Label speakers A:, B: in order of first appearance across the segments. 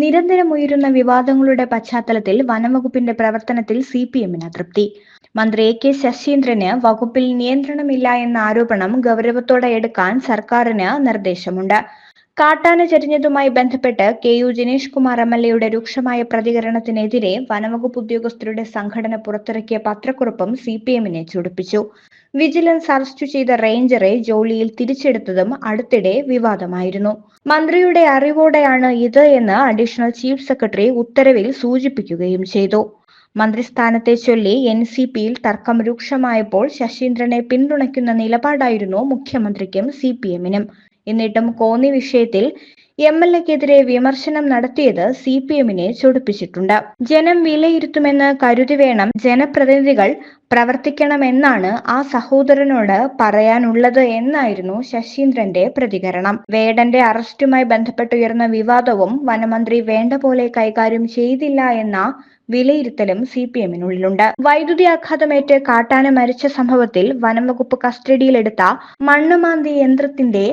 A: നിരന്തരം ഉയരുന്ന വിവാദങ്ങളുടെ പശ്ചാത്തലത്തിൽ വനംവകുപ്പിന്റെ പ്രവർത്തനത്തിൽ സി പി എമ്മിന് അതൃപ്തി. മന്ത്രി എ കെ ശശീന്ദ്രന് വകുപ്പിൽ നിയന്ത്രണമില്ല എന്ന ആരോപണം ഗൗരവത്തോടെ എടുക്കാൻ സർക്കാരിന് നിർദ്ദേശമുണ്ട്. കാട്ടാന ചരിഞ്ഞതുമായി ബന്ധപ്പെട്ട് K U Jinesh Kumar M L എയുടെ രൂക്ഷമായ പ്രതികരണത്തിനെതിരെ വനംവകുപ്പ് ഉദ്യോഗസ്ഥരുടെ സംഘടന പുറത്തിറക്കിയ പത്രക്കുറിപ്പും സി പി എമ്മിനെ ചൊടിപ്പിച്ചു. വിജിലൻസ് അറസ്റ്റ് ചെയ്ത റേഞ്ചറെ ജോലിയിൽ തിരിച്ചെടുത്തതും അടുത്തിടെ വിവാദമായിരുന്നു. മന്ത്രിയുടെ അറിവോടെയാണ് ഇത് എന്ന് അഡീഷണൽ ചീഫ് സെക്രട്ടറി ഉത്തരവിൽ സൂചിപ്പിക്കുകയും ചെയ്തു. മന്ത്രിസ്ഥാനത്തെ ചൊല്ലി എൻ സി പിയിൽ തർക്കം രൂക്ഷമായപ്പോൾ ശശീന്ദ്രനെ പിന്തുണയ്ക്കുന്ന നിലപാടായിരുന്നു മുഖ്യമന്ത്രിക്കും സി പി എമ്മിനും. എന്നിട്ടും കോന്നി വിഷയത്തിൽ എം എൽ എക്കെതിരെ വിമർശനം നടത്തിയത് സി പി എമ്മിനെ ചൊടിപ്പിച്ചിട്ടുണ്ട്. ജനം വിലയിരുത്തുമെന്ന് കരുതി വേണം ജനപ്രതിനിധികൾ പ്രവർത്തിക്കണമെന്നാണ് ആ സഹോദരനോട് പറയാനുള്ളത് എന്നായിരുന്നു ശശീന്ദ്രന്റെ പ്രതികരണം. വേടന്റെ അറസ്റ്റുമായി ബന്ധപ്പെട്ടുയർന്ന വിവാദവും വനമന്ത്രി വേണ്ട പോലെ കൈകാര്യം ചെയ്തില്ല എന്ന വിലയിരുത്തലും സി പി എമ്മിനുള്ളിലുണ്ട്. വൈദ്യുതി ആഘാതമേറ്റ് കാട്ടാന മരിച്ച സംഭവത്തിൽ വനംവകുപ്പ് കസ്റ്റഡിയിലെടുത്ത മണ്ണുമാന്തി യന്ത്രത്തിന്റെ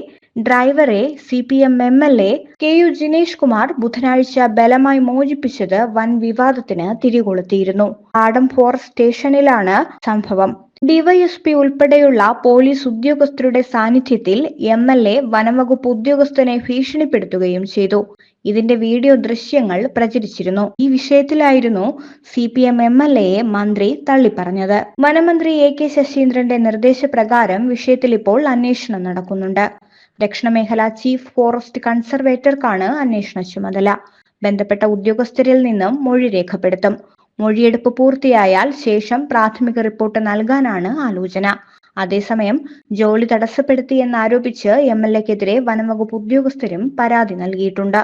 A: ഡ്രൈവറെ C P M M L A K U Jinesh Kumar ബുധനാഴ്ച ബലമായി മോചിപ്പിച്ചത് വൻ വിവാദത്തിന് തിരികൊളുത്തിയിരുന്നു. ആടം ഫോറസ്റ്റ് സ്റ്റേഷനിലാണ് സംഭവം. ഡിവൈഎസ്പി ഉൾപ്പെടെയുള്ള പോലീസ് ഉദ്യോഗസ്ഥരുടെ സാന്നിധ്യത്തിൽ എം എൽ എ വനംവകുപ്പ് ഉദ്യോഗസ്ഥനെ ഭീഷണിപ്പെടുത്തുകയും ചെയ്തു. ഇതിന്റെ വീഡിയോ ദൃശ്യങ്ങൾ പ്രചരിച്ചിരുന്നു. ഈ വിഷയത്തിലായിരുന്നു C P M M L എയെ മന്ത്രി തള്ളിപ്പറഞ്ഞത്. വനമന്ത്രി എ കെ ശശീന്ദ്രന്റെ നിർദ്ദേശപ്രകാരം വിഷയത്തിൽ ഇപ്പോൾ അന്വേഷണം നടക്കുന്നുണ്ട്. ദക്ഷിണമേഖല ചീഫ് ഫോറസ്റ്റ് കൺസർവേറ്റർക്കാണ് അന്വേഷണ ചുമതല. ബന്ധപ്പെട്ട ഉദ്യോഗസ്ഥരിൽ നിന്നും മൊഴി രേഖപ്പെടുത്തും. മൊഴിയെടുപ്പ് പൂർത്തിയായാൽ ശേഷം പ്രാഥമിക റിപ്പോർട്ട് നൽകാനാണ് ആലോചന. അതേസമയം ജോലി തടസ്സപ്പെടുത്തിയെന്നാരോപിച്ച് എം എൽ എക്കെതിരെ വനംവകുപ്പ് ഉദ്യോഗസ്ഥരും പരാതി നൽകിയിട്ടുണ്ട്.